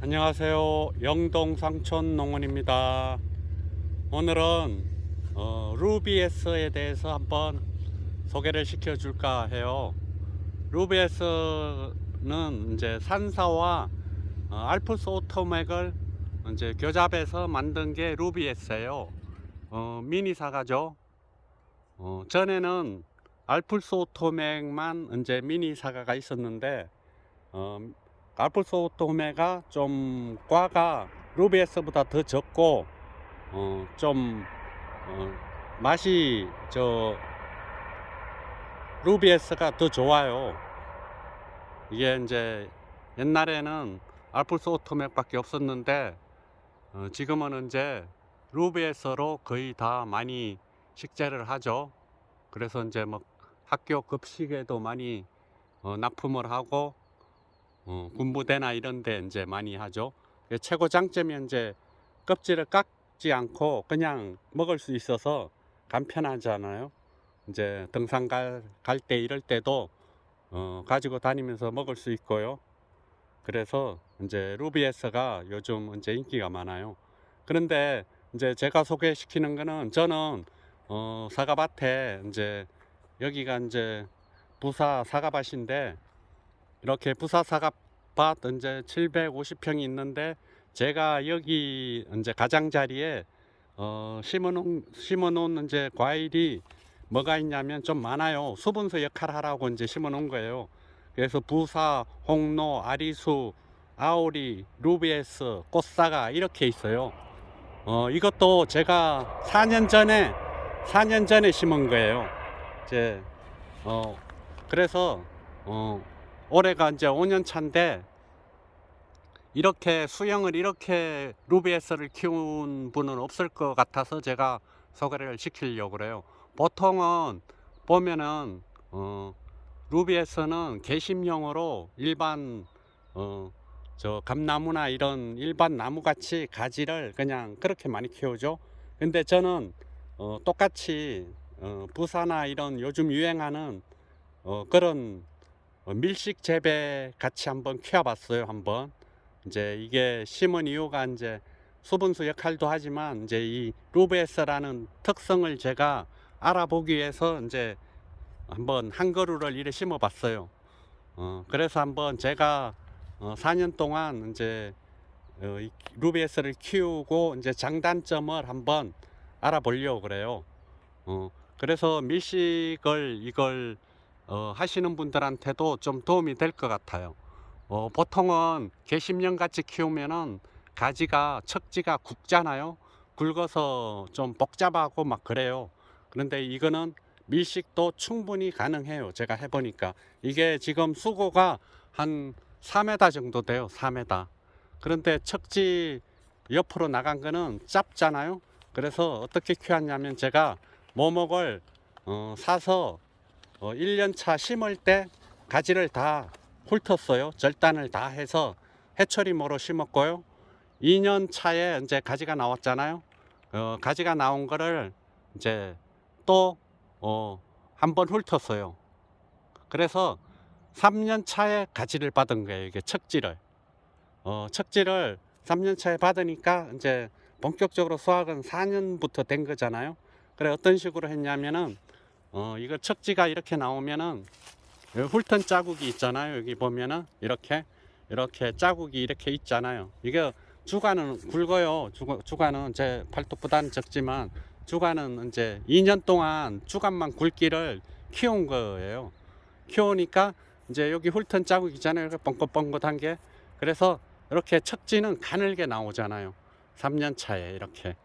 안녕하세요. 영동 상촌 농원입니다. 오늘은 어, 루비에스에 대해서 한번 소개를 시켜 줄까 해요. 루비에스는 이제 산사와 어, 알프스 오토맥을 이제 교잡해서 만든 게 루비에스예요. 어, 미니 사과죠. 어, 전에는 알프스 오토맥만 이제 미니 사과가 있었는데 어, 알프스 오토메가 좀 과가 루비에스보다 더 적고 어, 좀 어, 맛이 저 루비에스가 더 좋아요. 이게 이제 옛날에는 알프스 오토맥밖에 없었는데 어, 지금은 이제 루비에스로 거의 다 많이 식재를 하죠. 그래서 이제 뭐 학교 급식에도 많이 어, 납품을 하고 어, 군부대나 이런 데 이제 많이 하죠. 그 최고 장점이 이제 껍질을 깎지 않고 그냥 먹을 수 있어서 간편하잖아요. 이제 등산 갈 때 이럴 때도 어, 가지고 다니면서 먹을 수 있고요. 그래서 이제 루비에스가 요즘 이제 인기가 많아요. 그런데 이제 제가 소개시키는 거는 저는 어, 사과밭에 이제 여기가 이제 부사 사과밭인데 이렇게 부사 사과밭 이제 750평이 있는데 제가 여기 이제 가장자리에 어 심어놓은 심어놓은 이제 과일이 뭐가 있냐면 좀 많아요. 수분수 역할 하라고 이제 심어놓은 거예요. 그래서 부사, 홍로, 아리수, 아오리, 루비에스, 꽃사과 이렇게 있어요. 어 이것도 제가 4년 전에 4년 전에 심은 거예요. 이제 어 그래서 어 올해가 이제 5년 차인데 이렇게 수영을 이렇게 루비에스를 키운 분은 없을 것 같아서 제가 소개를 시키려고 그래요. 보통은 보면은 어 루비에스는 개심용으로 일반 어 저 감나무나 이런 일반 나무 같이 가지를 그냥 그렇게 많이 키우죠. 근데 저는 어 똑같이 어 부사나 이런 요즘 유행하는 어 그런 어, 밀식 재배 같이 한번 키워봤어요 한번 이제 이게 심은 이유가 이제 수분수 역할도 하지만 이제 이 루베스라는 특성을 제가 알아보기 위해서 이제 한번 한 그루를 이래 심어봤어요. 어 그래서 한번 제가 어 4년 동안 이제 어, 이 루베스를 키우고 이제 장단점을 한번 알아보려고 그래요. 어 그래서 밀식을 이걸 어, 하시는 분들한테도 좀 도움이 될 것 같아요. 어, 보통은 개심령 같이 키우면은 가지가 척지가 굵잖아요. 굵어서 좀 복잡하고 막 그래요. 그런데 이거는 밀식도 충분히 가능해요. 제가 해보니까 이게 지금 수고가 한 4m 정도 돼요. 4m. 그런데 척지 옆으로 나간 거는 짧잖아요. 그래서 어떻게 키웠냐면 제가 모목을 어, 사서 어, 1년 차 심을 때 가지를 다 훑었어요. 절단을 다 해서 해초리모로 심었고요. 2년 차에 이제 가지가 나왔잖아요. 어, 가지가 나온 거를 이제 또 어, 한번 훑었어요. 그래서 3년 차에 가지를 받은 거예요. 이게 척지를. 어, 척지를 3년 차에 받으니까 이제 본격적으로 수확은 4년부터 된 거잖아요. 그래 어떤 식으로 했냐면은 어 이거 척지가 이렇게 나오면은 훑은 자국이 있잖아요. 여기 보면은 이렇게 이렇게 자국이 이렇게 있잖아요. 이게 주간은 굵어요. 주, 주간은 제 팔뚝보다는 적지만 주간은 이제 2년 동안 주간만 굵기를 키운 거예요. 키우니까 이제 여기 훑은 자국 있잖아요. 이렇게 뻥긋뻥긋한 게 그래서 이렇게 척지는 가늘게 나오잖아요. 3년 차에 이렇게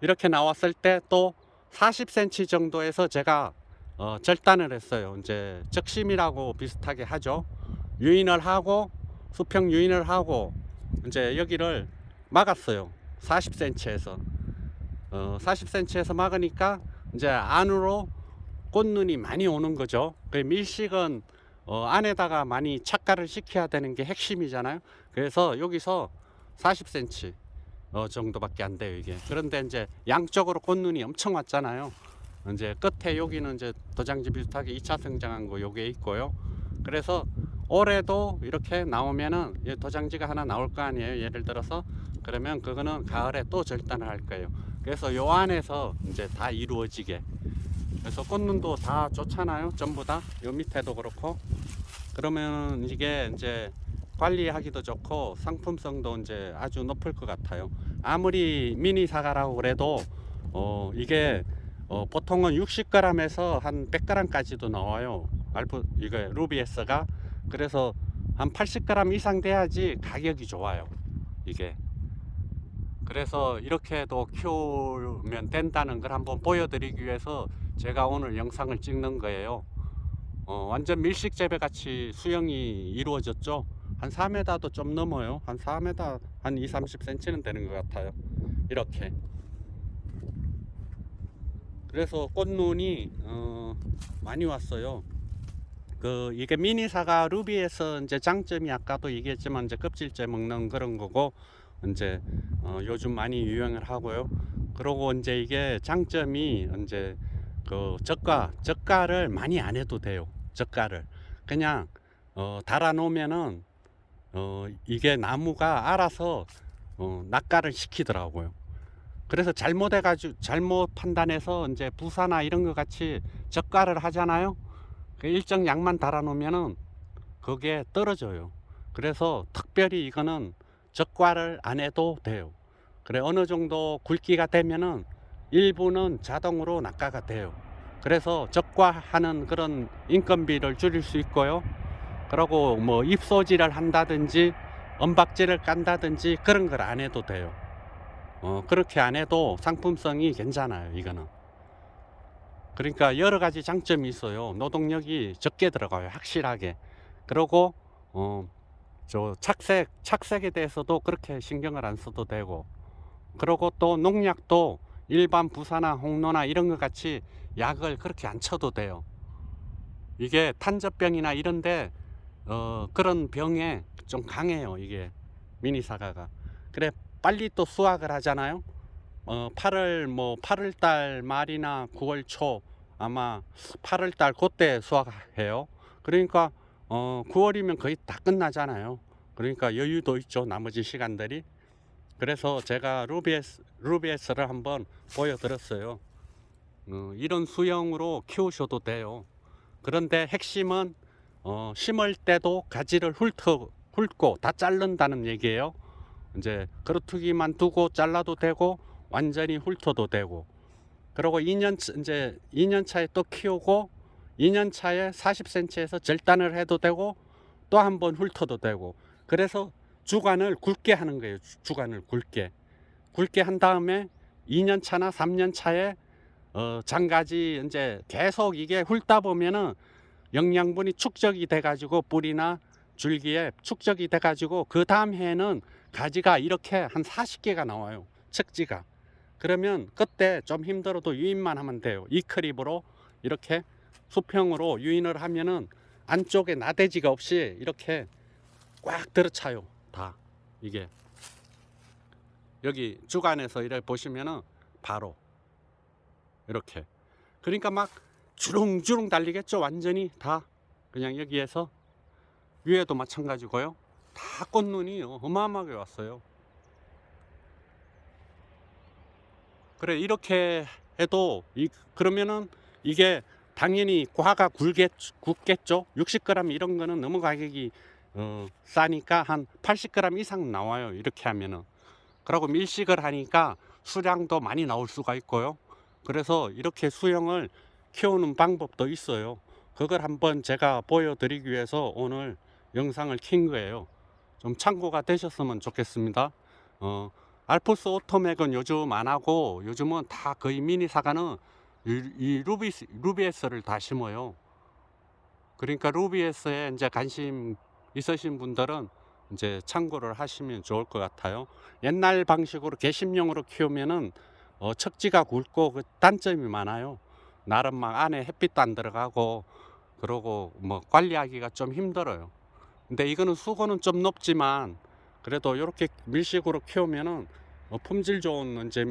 이렇게 나왔을 때 또 40cm 정도에서 제가 어, 절단을 했어요. 이제 적심이라고 비슷하게 하죠. 유인을 하고 수평 유인을 하고 이제 여기를 막았어요. 40cm에서 어, 40cm에서 막으니까 이제 안으로 꽃눈이 많이 오는 거죠. 그 밀식은 어, 안에다가 많이 착가를 시켜야 되는 게 핵심이잖아요. 그래서 여기서 40cm 어, 정도밖에 안 돼요 이게. 그런데 이제 양쪽으로 꽃눈이 엄청 왔잖아요. 이제 끝에 여기는 이제 도장지 비슷하게 2차 성장한 거 요게 있고요. 그래서 올해도 이렇게 나오면은 이 도장지가 하나 나올 거 아니에요. 예를 들어서 그러면 그거는 가을에 또 절단을 할 거예요. 그래서 요 안에서 이제 다 이루어지게. 그래서 꽃눈도 다 좋잖아요. 전부 다. 요 밑에도 그렇고. 그러면 이게 이제 관리하기도 좋고 상품성도 이제 아주 높을 것 같아요. 아무리 미니 사과라고 그래도 어 이게 어 보통은 60g에서 한 100g까지도 나와요. 알프 이거 루비에스가 그래서 한 80g 이상 돼야지 가격이 좋아요. 이게 그래서 이렇게도 키우면 된다는 걸 한번 보여드리기 위해서 제가 오늘 영상을 찍는 거예요. 어, 완전 밀식 재배 같이 수영이 이루어졌죠. 한 4m도 좀 넘어요. 한 4m 한 2, 30cm는 되는 것 같아요. 이렇게. 그래서 꽃눈이 어, 많이 왔어요. 그 이게 미니 사과 루비에서 이제 장점이 아까도 얘기했지만 이제 껍질째 먹는 그런 거고 이제 어, 요즘 많이 유행을 하고요. 그리고 이제 이게 장점이 이제 그 젓가 젓가를 많이 안 해도 돼요. 젓가를 그냥 어, 달아 놓으면은 어, 이게 나무가 알아서 어, 낙가를 시키더라고요. 그래서 잘못해가지고 잘못 판단해서 이제 부사나 이런 거 같이 젓가를 하잖아요. 그 일정 양만 달아 놓으면은 그게 떨어져요. 그래서 특별히 이거는 적과를 안 해도 돼요. 그래 어느 정도 굵기가 되면은 일부는 자동으로 낙가가 돼요. 그래서 적과하는 그런 인건비를 줄일 수 있고요. 그리고 뭐 입소지를 한다든지 언박지를 깐다든지 그런 걸 안 해도 돼요. 어, 그렇게 안 해도 상품성이 괜찮아요. 이거는. 그러니까 여러 가지 장점이 있어요. 노동력이 적게 들어가요. 확실하게. 그리고 어, 저 착색 착색에 대해서도 그렇게 신경을 안 써도 되고. 그리고 또 농약도 일반 부사나 홍로나 이런 것 같이 약을 그렇게 안 쳐도 돼요. 이게 탄저병이나 이런데 어, 그런 병에 좀 강해요. 이게 미니 사과가. 그래 빨리 또 수확을 하잖아요. 어, 8월 뭐 8월 달 말이나 9월 초 아마 8월 달 그때 수확해요. 그러니까 어, 9월이면 거의 다 끝나잖아요. 그러니까 여유도 있죠. 나머지 시간들이. 그래서 제가 루비에스 루비에스를 한번 보여드렸어요. 어, 이런 수영으로 키우셔도 돼요. 그런데 핵심은 어, 심을 때도 가지를 훑어 훑고 다 자른다는 얘기예요. 이제 그렇두기만 두고 잘라도 되고 완전히 훑어도 되고 그리고 2년 차- 이제 2년 차에 또 키우고 2년 차에 40cm에서 절단을 해도 되고 또 한 번 훑어도 되고 그래서 주관을 굵게 하는 거예요. 주- 주관을 굵게 굵게 한 다음에 2년 차나 3년 차에 어, 장가지 이제 계속 이게 훑다 보면은 영양분이 축적이 돼 가지고 뿌리나 줄기에 축적이 돼 가지고 그 다음 해에는 가지가 이렇게 한 40개가 나와요. 척지가. 그러면 그때 좀 힘들어도 유인만 하면 돼요. 이클립으로 이렇게 수평으로 유인을 하면은 안쪽에 나대지가 없이 이렇게 꽉 들어차요. 다 이게 여기 주간에서 이래 보시면은 바로 이렇게 그러니까 막 주렁주렁 달리겠죠. 완전히 다 그냥 여기에서 위에도 마찬가지고요. 다 꽃눈이 어마어마하게 왔어요. 그래 이렇게 해도 이 그러면은 이게 당연히 과가 굵겠, 굵겠죠. 60g 이런 거는 너무 가격이 어, 싸니까 한 80g 이상 나와요. 이렇게 하면은. 그리고 밀식을 하니까 수량도 많이 나올 수가 있고요. 그래서 이렇게 수영을 키우는 방법도 있어요. 그걸 한번 제가 보여드리기 위해서 오늘 영상을 킨 거예요. 좀 참고가 되셨으면 좋겠습니다. 어, 알프스 오토맥은 요즘 안 하고 요즘은 다 거의 미니 사과는 이, 이 루비 루비에스를 다 심어요. 그러니까 루비에스에 이제 관심 있으신 분들은 이제 참고를 하시면 좋을 것 같아요. 옛날 방식으로 개심용으로 키우면은 어, 척지가 굵고 그 단점이 많아요. 나름 막 안에 햇빛도 안 들어가고 그러고 뭐 관리하기가 좀 힘들어요. 근데 이거는 수고는 좀 높지만 그래도 이렇게 밀식으로 키우면은 어, 품질 좋은 이제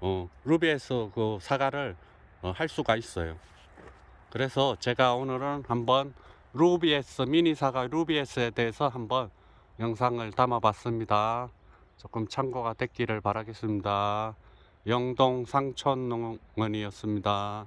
어, 루비에서 그 사과를 어, 할 수가 있어요. 그래서 제가 오늘은 한번 루비에스 미니사가 루비에스에 대해서 한번 영상을 담아봤습니다. 조금 참고가 됐기를 바라겠습니다. 영동 상촌농원이었습니다.